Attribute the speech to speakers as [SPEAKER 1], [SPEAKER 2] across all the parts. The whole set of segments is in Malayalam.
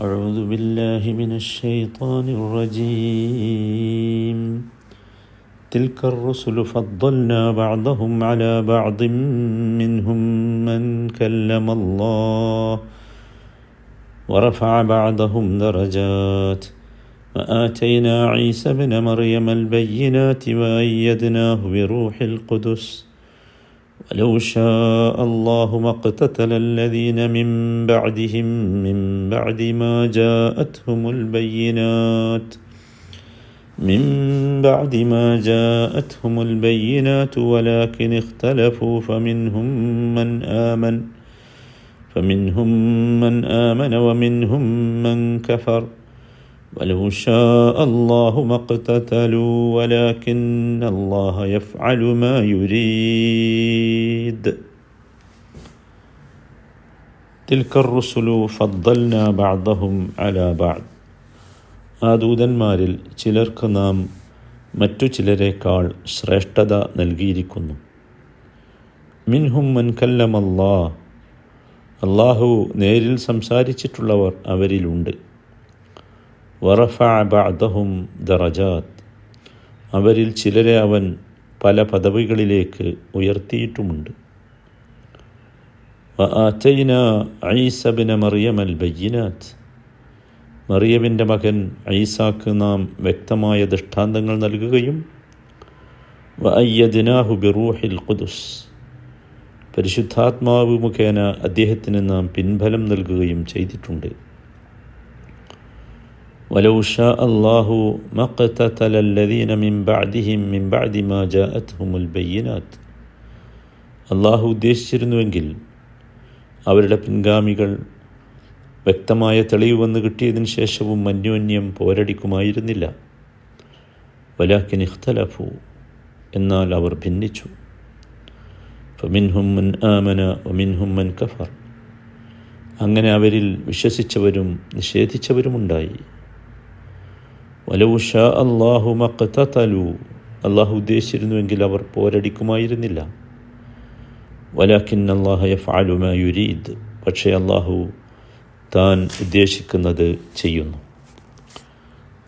[SPEAKER 1] أعوذ بالله من الشيطان الرجيم. تلك الرسل فضلنا بعضهم على بعض منهم من كلم الله ورفع بعضهم درجات. وآتينا عيسى ابن مريم البينات وأيدناه بروح القدس. ولو شاء الله ما اقتتل الذين من بعدهم من بعد ما جاءتهم البينات من بعد ما جاءتهم البينات ولكن اختلفوا فمنهم من آمن فمنهم من آمن ومنهم من كفر. ولو شاء الله ما اقتتلوا ولكن الله يفعل ما يريد تلك الرسل فضلنا بعضهم على بعض ആ ദൂതന്മാരിൽ ചിലർക്ക് നാം മറ്റു ചിലരേക്കാൾ ശ്രേഷ്ഠത നൽകിയിരിക്കുന്നു മിൻഹും മൻ കല്ലമല്ലാ അള്ളാഹു നേരിൽ സംസാരിച്ചിട്ടുള്ളവർ അവരിലുണ്ട് വറഫ ബഅദഹും ദറജാത്ത് അവരിൽ ചിലരെ അവൻ പല പദവികളിലേക്ക് ഉയർത്തിയിട്ടുമുണ്ട്. വആതൈന ഈസബിന മറിയം അൽ ബയ്യനാത്ത് മറിയമിന്റെ മകൻ ഐസാക്ക് നാം വ്യക്തമായ ദൃഷ്ടാന്തങ്ങൾ നൽകുകയും വയ്യദിനാഹു ബിറൂഹിൽ ഖുദുസ്. പരിശുദ്ധാത്മാവ് മുഖേന അദ്ദേഹത്തിന് നാം പിൻബലം നൽകുകയും ചെയ്തിട്ടുണ്ട്. ولو شاء الله ما اقتتل الذين من بعدهم من بعد ما جاءتهم البينات അള്ളാഹു ഉദ്ദേശിച്ചിരുന്നുവെങ്കിൽ അവരുടെ പിൻഗാമികൾ വ്യക്തമായ തെളിവ് വന്ന് കിട്ടിയതിന് ശേഷവും അന്യോന്യം പോരടിക്കുമായിരുന്നില്ല വലാക്കിൻ ഇഖ്തലഫു എന്നാൽ അവർ ഭിന്നിച്ചു ഫമിൻഹും മൻ ആമന ഒമിൻഹും മൻ കഫർ അങ്ങനെ അവരിൽ വിശ്വസിച്ചവരും നിഷേധിച്ചവരുമുണ്ടായി അള്ളാഹു ഉദ്ദേശിച്ചിരുന്നുവെങ്കിൽ അവർ പോരടിക്കുമായിരുന്നില്ല. വലാഖിൻ അള്ളാഹ യഫാലുമ യുരീദ്. പക്ഷേ അള്ളാഹു താൻ ഉദ്ദേശിക്കുന്നത് ചെയ്യുന്നു.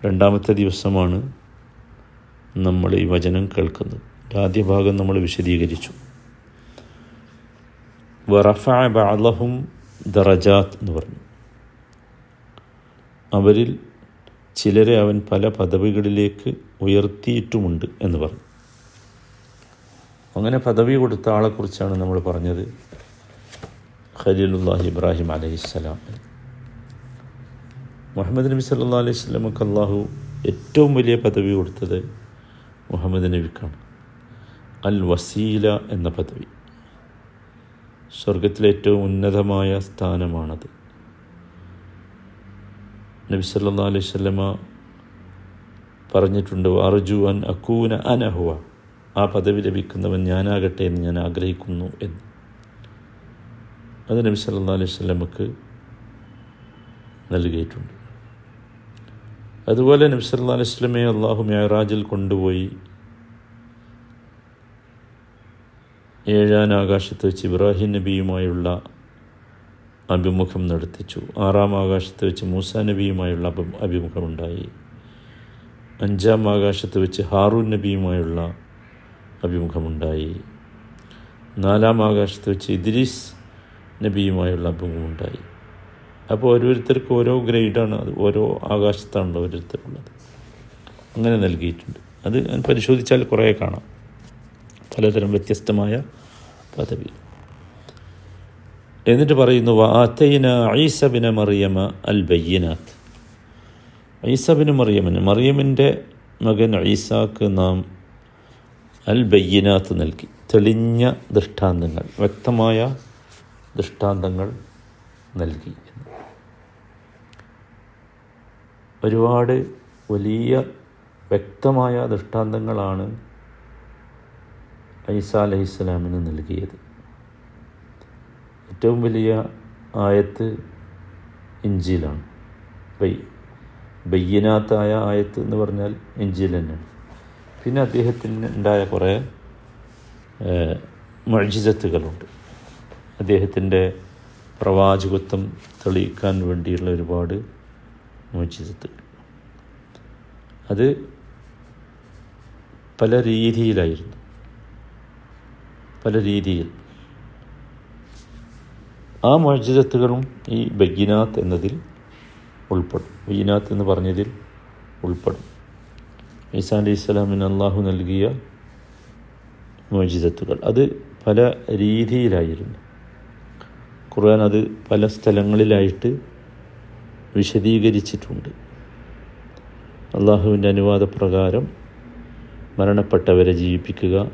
[SPEAKER 1] രണ്ടാമത്തെ ദിവസമാണ് നമ്മൾ ഈ വചനം കേൾക്കുന്നത്. ആദ്യ ഭാഗം നമ്മൾ വിശദീകരിച്ചു. വറഫ ബാലഹും ദറജാത്ത് എന്ന് പറഞ്ഞു. അവരിൽ ചിലരെ അവൻ പല പദവികളിലേക്ക് ഉയർത്തിയിട്ടുമുണ്ട് എന്ന് പറഞ്ഞു. അങ്ങനെ പദവി കൊടുത്ത ആളെക്കുറിച്ചാണ് നമ്മൾ പറഞ്ഞത്. ഖലീലുല്ലാഹി ഇബ്രാഹിം അലഹിസ്സലാം. മുഹമ്മദ് നബി സല്ലാ അലൈഹി സ്വലമക്ക് അള്ളാഹു ഏറ്റവും വലിയ പദവി കൊടുത്തത് മുഹമ്മദ് നബിക്കാണ്. അൽ വസീല എന്ന പദവി. സ്വർഗത്തിലെ ഏറ്റവും ഉന്നതമായ സ്ഥാനമാണത്. നബി സല്ലാ അലൈഹി സ്വലമ പറഞ്ഞിട്ടുണ്ട് അർജു അൻ അക്കൂന അനഹുവ ആ പദവി ലഭിക്കുന്നവൻ ഞാനാകട്ടെ എന്ന് ഞാൻ ആഗ്രഹിക്കുന്നു എന്ന്. അത് നബി സല്ലാ അലൈഹി സ്വലമക്ക് നൽകിയിട്ടുണ്ട്. അതുപോലെ നബി സല്ലാ അലൈഹി സ്വലമയെ അള്ളാഹു മ്യാറാജിൽ കൊണ്ടുപോയി ഏഴാൻ ആകാശത്ത് വെച്ച് ഇബ്രാഹിം നബിയുമായുള്ള അഭിമുഖം നടത്തിച്ചു. ആറാം ആകാശത്ത് വെച്ച് മൂസാ നബിയുമായുള്ള അഭി അഭിമുഖമുണ്ടായി. അഞ്ചാം ആകാശത്ത് വെച്ച് ഹാറൂൻ നബിയുമായുള്ള അഭിമുഖമുണ്ടായി. നാലാം ആകാശത്ത് വെച്ച് ഇദ്രീസ് നബിയുമായുള്ള അഭിമുഖമുണ്ടായി. അപ്പോൾ ഓരോരുത്തർക്ക് ഓരോ ഗ്രേഡാണ്. അത് ഓരോ ആകാശത്താണല്ലോ ഓരോരുത്തരുള്ളത്. അങ്ങനെ നൽകിയിട്ടുണ്ട്. അത് പരിശോധിച്ചാൽ കുറേ കാണാം. പലതരം വ്യത്യസ്തമായ പദവി. എന്നിട്ട് പറയുന്നു വാത്തൈന ഐസബിന മറിയമ അൽ ബയ്യനാത്ത് ഐസബിന് മറിയമിന് മറിയമിന്റെ മകൻ ഐസാക്ക് നാം അൽ ബയ്യനാത്ത് നൽകി. തെളിഞ്ഞ ദൃഷ്ടാന്തങ്ങൾ വ്യക്തമായ ദൃഷ്ടാന്തങ്ങൾ നൽകി ഒരുപാട് വലിയ വ്യക്തമായ ദൃഷ്ടാന്തങ്ങളാണ് ഐസ അലഹിസ്സലാമിന് നൽകിയത്. ഏറ്റവും വലിയ ആയത്ത് ഇഞ്ചിയിലാണ്. ബൈ ബയ്യനാത്തായ ആയത്ത് എന്ന് പറഞ്ഞാൽ ഇഞ്ചിയിൽ തന്നെയാണ്. പിന്നെ അദ്ദേഹത്തിന് ഉണ്ടായ കുറേ മഴിജിതത്തുകളുണ്ട് അദ്ദേഹത്തിന്റെ പ്രവാചകത്വം തെളിയിക്കാൻ വേണ്ടിയുള്ള ഒരുപാട് മഴിജിതത്തുകൾ അത് പല രീതിയിലായിരുന്നു. പല രീതിയിൽ. ആ മോചിതത്തുകളും ഈ ബഗിനാത്ത് എന്നതിൽ ഉൾപ്പെടും. ബഗിനാത്ത് എന്ന് പറഞ്ഞതിൽ ഉൾപ്പെടും. ഈസാ അലൈഹി സ്വലാമിന് അള്ളാഹു നൽകിയ മോചിതത്തുകൾ അത് പല രീതിയിലായിരുന്നു. ഖുർആൻ അത് പല സ്ഥലങ്ങളിലായിട്ട് വിശദീകരിച്ചിട്ടുണ്ട്. അള്ളാഹുവിന്റെ അനുവാദപ്രകാരം മരണപ്പെട്ടവരെ ജീവിപ്പിക്കുക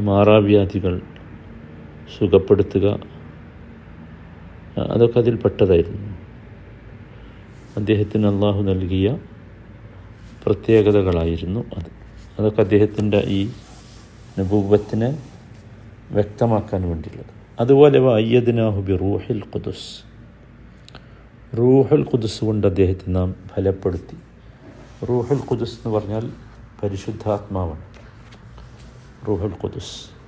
[SPEAKER 1] മാറാവ്യാധികൾ സുഖപ്പെടുത്തുക. അതൊക്കെ അതിൽപ്പെട്ടതായിരുന്നു അദ്ദേഹത്തിന് അള്ളാഹു നൽകിയ പ്രത്യേകതകളായിരുന്നു അത്. അതൊക്കെ അദ്ദേഹത്തിന്റെ ഈ നബൂബത്തിനെ വ്യക്തമാക്കാൻ വേണ്ടിയുള്ളത്. അതുപോലെ വയ്യദിനാഹുബി റൂഹിൽ ഖുദുസ്. റൂഹുൽ ഖുദുസ് കൊണ്ട് അദ്ദേഹത്തെ നാം ഫലപ്പെടുത്തി. റൂഹുൽ ഖുദുസ് എന്ന് പറഞ്ഞാൽ പരിശുദ്ധാത്മാവാണ്. റൂഹുൽ ഖുദുസ്.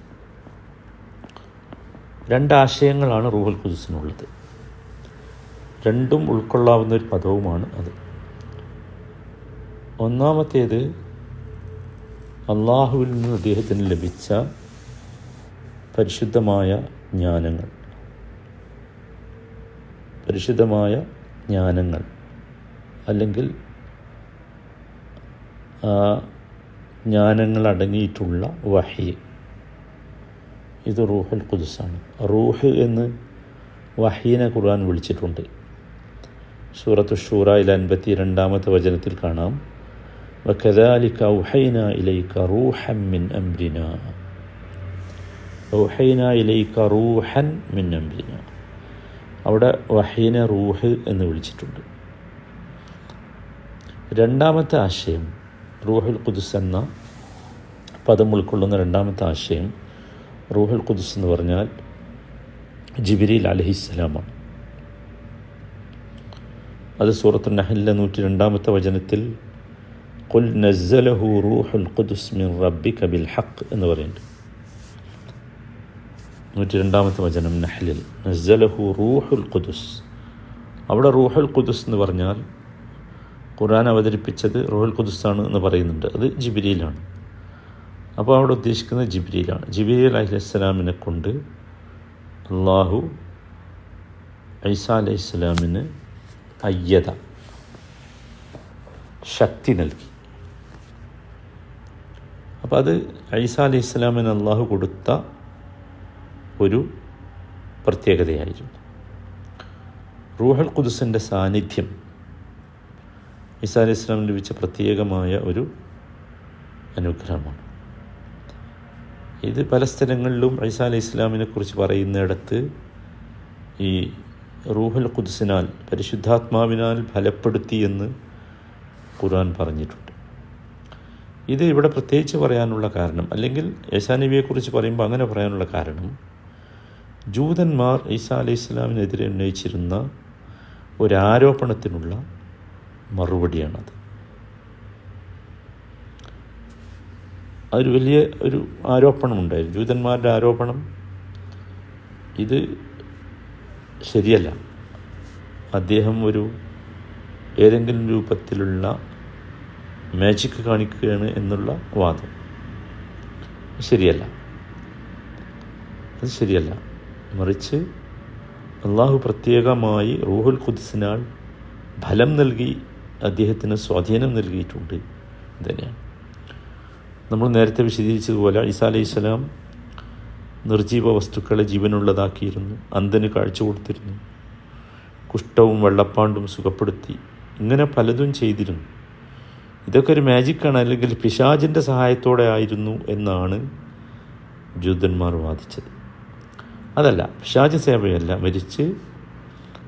[SPEAKER 1] രണ്ടാശയങ്ങളാണ് റൂഹൽ ഖുദുസിനുള്ളത്. രണ്ടും ഉൾക്കൊള്ളാവുന്ന ഒരു പദവുമാണ് അത്. ഒന്നാമത്തേത് അള്ളാഹുവിൽ നിന്ന് അദ്ദേഹത്തിന് ലഭിച്ച പരിശുദ്ധമായ ജ്ഞാനങ്ങൾ. പരിശുദ്ധമായ ജ്ഞാനങ്ങൾ. അല്ലെങ്കിൽ ജ്ഞാനങ്ങളടങ്ങിയിട്ടുള്ള വഹി. ഇത് റൂഹുൽ ഖുദുസാണ്. റൂഹ് എന്ന് വഹീനെ ഖുർആൻ വിളിച്ചിട്ടുണ്ട്. സൂറത്ത് ഷൂറയിൽ അൻപത്തി രണ്ടാമത്തെ വചനത്തിൽ കാണാം. വക്കദാലിക്ക ഇലൈക്ക റൂഹൻ മിൻ അംബ്രിന ഔഹൈന ഇലൈക്ക റൂഹൻ മിൻ അംബ്രിന അവിടെ വഹീന റൂഹ് എന്ന് വിളിച്ചിട്ടുണ്ട്. രണ്ടാമത്തെ ആശയം റൂഹുൽ ഖുദുസ് എന്ന പദം ഉൾക്കൊള്ളുന്ന രണ്ടാമത്തെ ആശയം റൂഹുൽ ഖുദുസ് എന്ന് പറഞ്ഞാൽ ജിബിരിൽ അലഹിസ്സലാമാണ് അത് സൂറത്ത് നഹലിലെ നൂറ്റി രണ്ടാമത്തെ വചനത്തിൽ കുൽ നസ്സലഹു റൂഹുൽ ഖുദുസ് മിൻ റബ്ബിക ബിൽ ഹഖ് എന്ന് പറയുന്നുണ്ട്. നൂറ്റി രണ്ടാമത്തെ വചനം നഹലിൽ നസ്സലഹു റൂഹുൽ ഖുദുസ്. അവിടെ റൂഹുൽ ഖുദുസ് എന്ന് പറഞ്ഞാൽ ഖുർആൻ അവതരിപ്പിച്ചത് റൂഹുൽ ആണ് എന്ന് പറയുന്നുണ്ട്. അത് ജിബിരിയിലാണ് അപ്പോൾ അവിടെ ഉദ്ദേശിക്കുന്നത് ജിബ്രീലാണ്. ജിബ്രീൽ അലഹിസ്സലാമിനെ കൊണ്ട് അള്ളാഹു ഐസ അലൈഹി സ്വലാമിന് അയ്യത ശക്തി നൽകി. അപ്പോൾ അത് ഐസ അലൈഹി സ്വലാമിന് അള്ളാഹു കൊടുത്ത ഒരു പ്രത്യേകതയായിരുന്നു. റൂഹൽ ഖുദുസിന്റെ സാന്നിധ്യം ഈസാ അലൈഹി ഇസ്ലാമിന് ലഭിച്ച പ്രത്യേകമായ ഒരു അനുഗ്രഹമാണ്. ഇത് പല സ്ഥലങ്ങളിലും ഐസ അലൈഹി ഇസ്ലാമിനെ കുറിച്ച് പറയുന്നിടത്ത് ഈ റൂഹൽ ഖുദ്സിനാൽ പരിശുദ്ധാത്മാവിനാൽ ഫലപ്പെടുത്തി എന്ന് ഖുർആൻ പറഞ്ഞിട്ടുണ്ട്. ഇത് ഇവിടെ പ്രത്യേകിച്ച് പറയാനുള്ള കാരണം അല്ലെങ്കിൽ യേശാ നബിയെക്കുറിച്ച് പറയുമ്പോൾ അങ്ങനെ പറയാനുള്ള കാരണം ജൂതന്മാർ ഈസ അലൈഹി ഇസ്ലാമിനെതിരെ ഉന്നയിച്ചിരുന്ന ഒരാരോപണത്തിനുള്ള മറുപടിയാണത്. അതൊരു വലിയ ഒരു ആരോപണം ആരോപണമുണ്ടായിരുന്നു. ജൂതന്മാരുടെ ആരോപണം ഇത് ശരിയല്ല. അദ്ദേഹം ഒരു ഏതെങ്കിലും രൂപത്തിലുള്ള മാജിക് കാണിക്കുകയാണ് എന്നുള്ള വാദം. ശരിയല്ല. അത് ശരിയല്ല. മറിച്ച് അള്ളാഹു പ്രത്യേകമായി റൂഹുൽ ഖുദ്സിനാൽ ഫലം നൽകി അദ്ദേഹത്തിന് സ്വാധീനം നൽകിയിട്ടുണ്ട്. തന്നെയാണ് നമ്മൾ നേരത്തെ വിശദീകരിച്ചതുപോലെ ഈസാ അലൈഹി സ്വലാം നിർജീവ വസ്തുക്കളെ ജീവനുള്ളതാക്കിയിരുന്നു അന്ധന് കാഴ്ച കൊടുത്തിരുന്നു കുഷ്ഠവും വെള്ളപ്പാണ്ടും സുഖപ്പെടുത്തി ഇങ്ങനെ പലതും ചെയ്തിരുന്നു. ഇതൊക്കെ ഒരു മാജിക്കാണ് അല്ലെങ്കിൽ പിശാജിന്റെ സഹായത്തോടെ ആയിരുന്നു എന്നാണ് ജൂതന്മാർ വാദിച്ചത്. അതല്ല പിശാജ് സേവയല്ല മരിച്ച്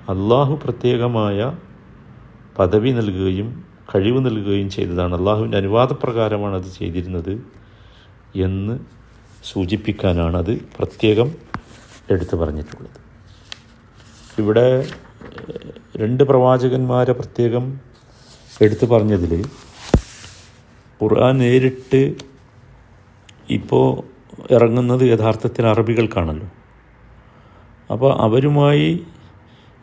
[SPEAKER 1] അള്ളാഹു പ്രത്യേകമായ പദവി നൽകുകയും കഴിവ് നൽകുകയും ചെയ്തതാണ്. അള്ളാഹുവിന്റെ അനുവാദപ്രകാരമാണ് അത് ചെയ്തിരുന്നത് എന്ന് സൂചിപ്പിക്കാനാണ് അത് പ്രത്യേകം എടുത്തു പറഞ്ഞിട്ടുള്ളത്. ഇവിടെ രണ്ട് പ്രവാചകന്മാരെ പ്രത്യേകം എടുത്തു പറഞ്ഞതിൽ ഖുർആൻ നേരിട്ട് ഇപ്പോൾ ഇറങ്ങുന്നത് യഥാർത്ഥത്തിൽ അറബികൾക്കാണല്ലോ. അപ്പോൾ അവരുമായി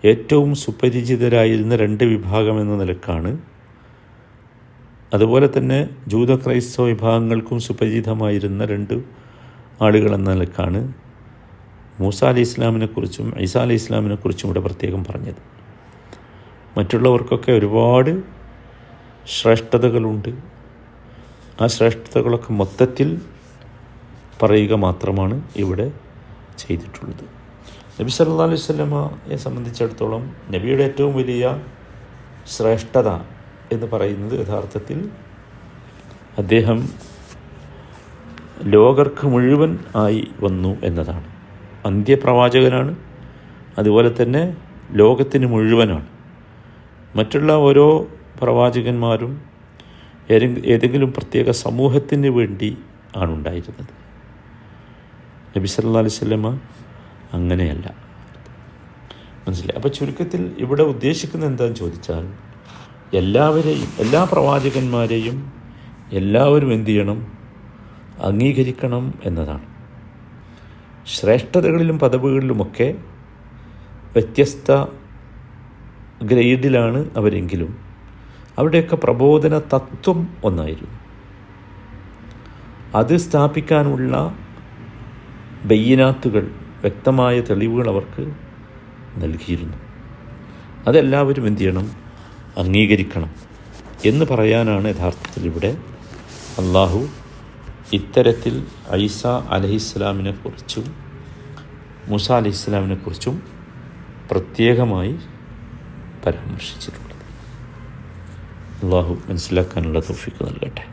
[SPEAKER 1] ഏറ്റവും സുപരിചിതരായിരുന്ന രണ്ട് വിഭാഗം എന്ന നിലക്കാണ് അതുപോലെ തന്നെ ജൂത ക്രൈസ്തവ വിഭാഗങ്ങൾക്കും സുപരിചിതമായിരുന്ന രണ്ട് ആളുകൾ എന്ന നിലക്കാണ് മൂസ അലി ഇസ്ലാമിനെക്കുറിച്ചും ഐസ അലി ഇസ്ലാമിനെക്കുറിച്ചും ഇവിടെ പ്രത്യേകം പറഞ്ഞത്. മറ്റുള്ളവർക്കൊക്കെ ഒരുപാട് ശ്രേഷ്ഠതകളുണ്ട്. ആ ശ്രേഷ്ഠതകളൊക്കെ മൊത്തത്തിൽ പറയുക മാത്രമാണ് ഇവിടെ ചെയ്തിട്ടുള്ളത്. നബി സല്ലാ അലൈഹി സ്വലമയെ സംബന്ധിച്ചിടത്തോളം നബിയുടെ ഏറ്റവും വലിയ ശ്രേഷ്ഠത എന്ന് പറയുന്നത് യഥാർത്ഥത്തിൽ അദ്ദേഹം ലോകർക്ക് മുഴുവൻ ആയി വന്നു എന്നതാണ്. അന്ത്യപ്രവാചകനാണ് അതുപോലെ തന്നെ ലോകത്തിന് മുഴുവനാണ്. മറ്റുള്ള ഓരോ പ്രവാചകന്മാരും ഏതെങ്കിലും പ്രത്യേക സമൂഹത്തിന് വേണ്ടി ആണുണ്ടായിരുന്നത്. നബി സല്ലാ അലിസ്വല്ലമ്മ അങ്ങനെയല്ല. മനസ്സിലായി? അപ്പോൾ ചുരുക്കത്തിൽ ഇവിടെ ഉദ്ദേശിക്കുന്നത് എന്താണെന്ന് ചോദിച്ചാൽ എല്ലാവരെയും എല്ലാ പ്രവാചകന്മാരെയും എല്ലാവരും എന്തു ചെയ്യണം? അംഗീകരിക്കണം എന്നതാണ്. ശ്രേഷ്ഠതകളിലും പദവികളിലുമൊക്കെ വ്യത്യസ്ത ഗ്രേഡിലാണ് അവരെങ്കിലും. അവിടെയൊക്കെ പ്രബോധന തത്വം ഒന്നായിരുന്നു. അത് സ്ഥാപിക്കാനുള്ള ബയ്യനാത്തുകൾ വ്യക്തമായ തെളിവുകൾ അവർക്ക് നൽകിയിരുന്നു. അതെല്ലാവരും എന്തു ചെയ്യണം? അംഗീകരിക്കണം എന്ന് പറയാനാണ് യഥാർത്ഥത്തിൽ ഇവിടെ അള്ളാഹു ഇത്തരത്തിൽ ഐസ അലഹിസ്ലാമിനെ കുറിച്ചും മുസ അലഹിസ്ലാമിനെ കുറിച്ചും പ്രത്യേകമായി പരാമർശിച്ചിട്ടുള്ളത്. അള്ളാഹു മനസ്സിലാക്കാനുള്ള തോഫിക്ക് നൽകട്ടെ.